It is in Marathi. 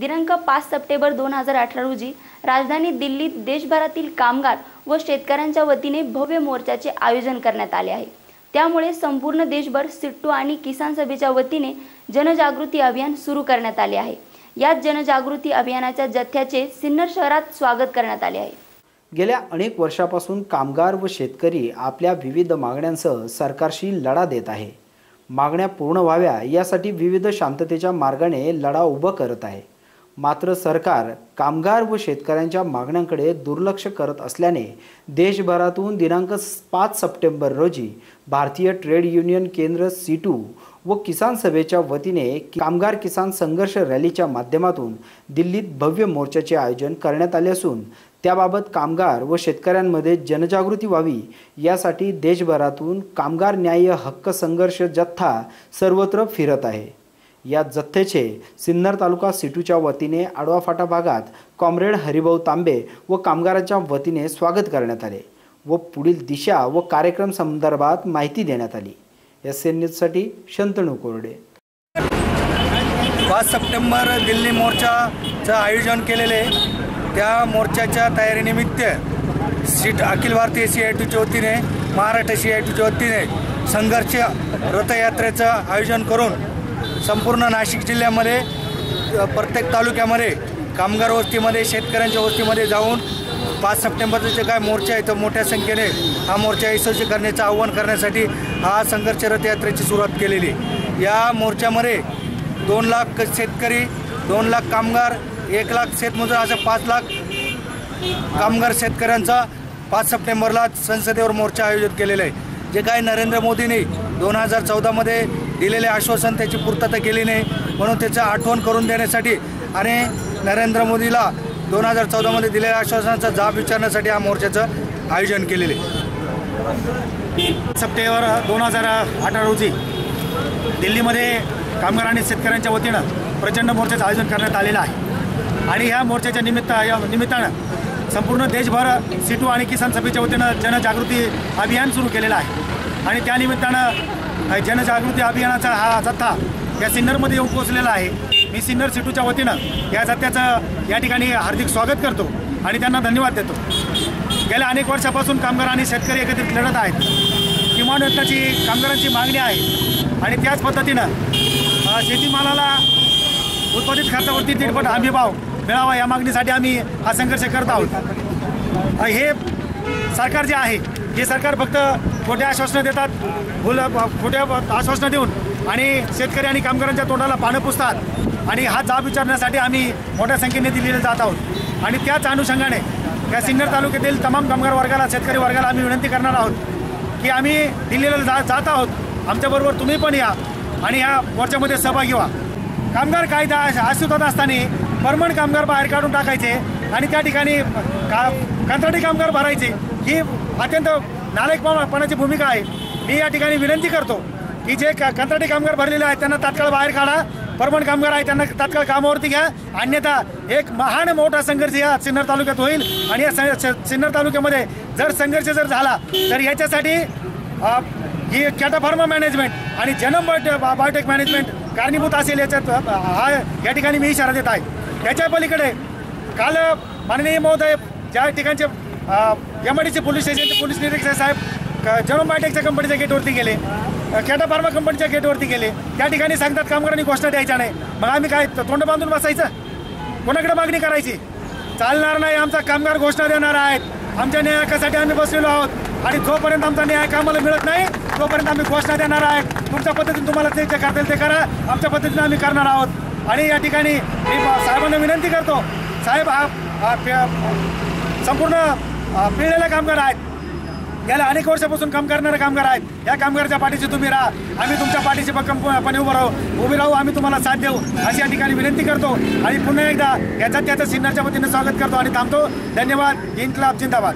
दिनांक पाच सप्टेंबर दोन हजार अठरा रोजी राजधानी दिल्लीत देशभरातील कामगार व शेतकऱ्यांच्या वतीने भव्य मोर्चाचे आयोजन करण्यात आले आहे. त्यामुळे संपूर्ण देशभर सिट्टू आणि किसान सभेच्या वतीने जनजागृती अभियान सुरू करण्यात आले आहे. याच जनजागृती अभियानाच्या जथ्याचे सिन्नर शहरात स्वागत करण्यात आले आहे. गेल्या अनेक वर्षापासून कामगार व शेतकरी आपल्या विविध मागण्यांसह सरकारशी लढा देत आहे. मागण्या पूर्ण व्हाव्या यासाठी विविध शांततेच्या मार्गाने लढा उभं करत आहे. मात्र सरकार कामगार व शेतकऱ्यांच्या मागण्यांकडे दुर्लक्ष करत असल्याने देशभरातून दिनांक पाच सप्टेंबर रोजी भारतीय ट्रेड युनियन केंद्र सीटू व किसान सभेच्या वतीने कामगार किसान संघर्ष रॅलीच्या माध्यमातून दिल्लीत भव्य मोर्चाचे आयोजन करण्यात आले असून त्याबाबत कामगार व शेतकऱ्यांमध्ये जनजागृती व्हावी यासाठी देशभरातून कामगार न्याय हक्क संघर्ष जथ्था सर्वत्र फिरत आहे. या जथ्थेचे सिन्नर तालुका सिटूच्या वतीने आडवा फाटा भागात कॉम्रेड हरिभाऊ तांबे व कामगारांच्या वतीने स्वागत करण्यात आले व पुढील दिशा व कार्यक्रम संदर्भात माहिती देण्यात आली. एस एन न्यूजसाठी शंतनू कोरडे. पाच सप्टेंबर दिल्ली मोर्चाचं आयोजन केलेले त्या मोर्चाच्या तयारीनिमित्त seat Akhil Bharatiya C I टीच्या वतीने महाराष्ट्र सी आय टीच्या वतीने संघर्ष रथयात्रेचं आयोजन करून संपूर्ण नाशिक जिल्ह्यामध्ये प्रत्येक तालुक्यामध्ये कामगार वस्तीमध्ये शेतकऱ्यांच्या वस्तीमध्ये जाऊन पाच सप्टेंबरचा जे काय मोर्चा आहे तो मोठ्या संख्येने हा मोर्चा यशस्वी करण्याचं आव्हान करण्यासाठी हा संघर्ष रथयात्रेची सुरुवात केलेली. या मोर्चामध्ये दोन लाख शेतकरी दोन लाख कामगार एक लाख शेतमजूर असं पाच लाख कामगार शेतकऱ्यांचा पाच सप्टेंबरला संसदेवर मोर्चा आयोजित केलेला आहे. जे काय नरेंद्र मोदींनी दोन हजार चौदामध्ये दिलेले आश्वासन त्याची पूर्तता केली नाही म्हणून त्याचं आठवण करून देण्यासाठी आणि नरेंद्र मोदीला दोन हजार चौदामध्ये दिलेल्या आश्वासनाचा जाब विचारण्यासाठी हा मोर्चाचं आयोजन केलेले. आहे सप्टेंबर दोन हजार अठरा रोजी दिल्लीमध्ये कामगार आणि शेतकऱ्यांच्या वतीनं प्रचंड मोर्चाचं आयोजन करण्यात आलेलं आहे. आणि ह्या मोर्चाच्या निमित्त या निमित्तानं संपूर्ण देशभर सिटू आणि किसान सभेच्या वतीनं जनजागृती अभियान सुरू केलेलं आहे. आणि त्यानिमित्तानं जनजागृती अभियानाचा हा जथ्था या सिन्नरमध्ये येऊन पोहोचलेला आहे. मी सिन्नर सिटूच्या वतीनं या जथ्याचं या ठिकाणी हार्दिक स्वागत करतो आणि त्यांना धन्यवाद देतो. गेल्या अनेक वर्षापासून कामगार आणि शेतकरी एकत्रित लढत आहेत. किमान वेतनाची कामगारांची मागणी आहे. आणि त्याच पद्धतीनं शेतीमालाला उत्पादित खर्चावरती दीडपट हमी भाव मिळावा या मागणीसाठी आम्ही हा संघर्ष करत आहोत. हे सरकार जे आहे हे सरकार फक्त खोट्या आश्वासनं देतात बोल खोट्या आश्वासनं देऊन आणि शेतकरी आणि कामगारांच्या तोंडाला पानं पुसतात. आणि हा जाब विचारण्यासाठी आम्ही मोठ्या संख्येने दिलेले जात आहोत. आणि त्याच अनुषंगाने या सिन्नर तालुक्यातील तमाम कामगार वर्गाला शेतकरी वर्गाला आम्ही विनंती करणार आहोत की आम्ही दिल्लीला जा जात आहोत. आमच्याबरोबर तुम्ही पण या आणि ह्या मोर्चामध्ये सहभागी व्हा. कामगार कायदा अस्तित्वात असताना परमण कामगार बाहेर काढून टाकायचे. आणि त्या ठिकाणी का कंत्राटी कामगार भरायचे ही अत्यंत नालायकपणाची भूमिका आहे. मी या ठिकाणी विनंती करतो की जे का कंत्राटी कामगार भरलेले आहेत त्यांना तात्काळ बाहेर काढा. परमनंट कामगार आहे त्यांना तात्काळ कामावरती घ्या. अन्यथा एक महान मोठा संघर्ष या सिन्नर तालुक्यात होईल. आणि या स- सिन्नर तालुक्यामध्ये जर संघर्ष जर झाला तर याच्यासाठी ही कॅटाफार्मा मॅनेजमेंट आणि जनम बायोटे बायोटेक मॅनेजमेंट कारणीभूत असेल याच्यात हा या ठिकाणी मी इशारा देत आहे. याच्या पलीकडे काल माननीय महोदय ज्या ठिकाणचे एम आय पोलीस स्टेशनचे पोलीस निरीक्षक साहेब क- जनम बायोटेकच्या कंपनीच्या गेटवरती गेले कॅटा फार्मा कंपनीच्या गेटवरती गेले. त्या ठिकाणी सांगतात कामगारांनी घोषणा द्यायच्या नाही. मग आम्ही काय तोंड बांधून बसायचं? कोणाकडे मागणी करायची? चालणार नाही आमचा कामगार घोषणा देणार आहेत. आमच्या न्यायासाठी आम्ही बसलेलो आहोत. आणि जोपर्यंत आमचा न्याय कामाला मिळत नाही तोपर्यंत आम्ही घोषणा देणार आहे तुमच्या पद्धतीने तुम्हाला ते जे करता येईल ते करा. आमच्या पद्धतीने आम्ही करणार आहोत. आणि या ठिकाणी मी साहेबांना विनंती करतो साहेब हा संपूर्ण अ, पिळलेले कामगार आहेत. गेल्या अनेक वर्षापासून काम करणारे कामगार आहेत. या कामगाराच्या पाठीशी तुम्ही राहा. आम्ही तुमच्या पाठीशी भक्कमपणे उभं राहू. उभे राहू आम्ही तुम्हाला साथ देऊ. अशी या ठिकाणी विनंती करतो. आणि पुन्हा एकदा याच्यात त्याचं सिन्नरच्या वतीने स्वागत करतो आणि थांबतो. धन्यवाद. इन्कलाब जिंदाबाद.